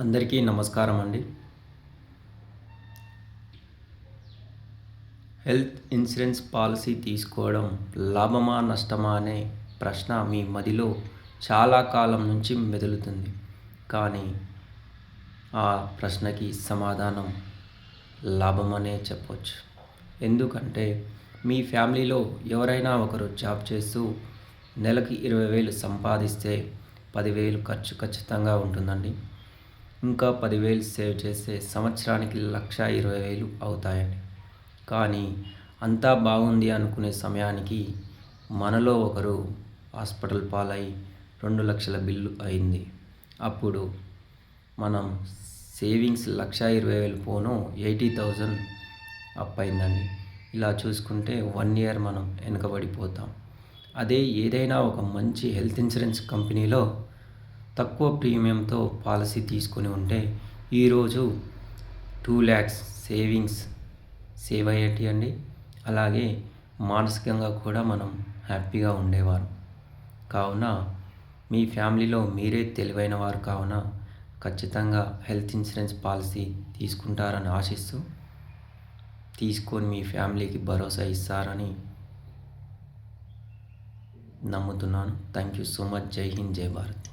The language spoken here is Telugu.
అందరికీ నమస్కారం అండి. హెల్త్ ఇన్సూరెన్స్ పాలసీ తీసుకోవడం లాభమా నష్టమా అనే ప్రశ్న మీ మదిలో చాలా కాలం నుంచి మెదులుతుంది. కానీ ఆ ప్రశ్నకి సమాధానం లాభమనే చెప్పొచ్చు. ఎందుకంటే మీ ఫ్యామిలీలో ఎవరైనా ఒకరు జాబ్ చేస్తూ నెలకి ఇరవై వేలు సంపాదిస్తే పదివేలు ఖర్చు ఖచ్చితంగా ఉంటుందండి. ఇంకా పదివేలు సేవ్ చేస్తే సంవత్సరానికి లక్ష ఇరవై వేలు అవుతాయండి. కానీ అంతా బాగుంది అనుకునే సమయానికి మనలో ఒకరు హాస్పిటల్ పాలై రెండు లక్షల బిల్లు అయింది. అప్పుడు మనం సేవింగ్స్ లక్ష ఇరవై వేలు పోను ఎయిటీ థౌజండ్ అప్ అయిందండి. ఇలా చూసుకుంటే వన్ ఇయర్ మనం వెనుకబడిపోతాం. అదే ఏదైనా ఒక మంచి హెల్త్ ఇన్సూరెన్స్ కంపెనీలో తక్కువ ప్రీమియంతో పాలసీ తీసుకొని ఉంటే ఈరోజు టూ ల్యాక్స్ సేవింగ్స్ సేవ్ అయ్యేటి అండి. అలాగే మానసికంగా కూడా మనం హ్యాపీగా ఉండేవారు. కావున మీ ఫ్యామిలీలో మీరే తెలివైన వారు కావున ఖచ్చితంగా హెల్త్ ఇన్సూరెన్స్ పాలసీ తీసుకుంటారని ఆశిస్తూ తీసుకొని మీ ఫ్యామిలీకి భరోసా ఇస్తారని నమ్ముతున్నాను. Thank you so much. Jai Hind Jai Bharat.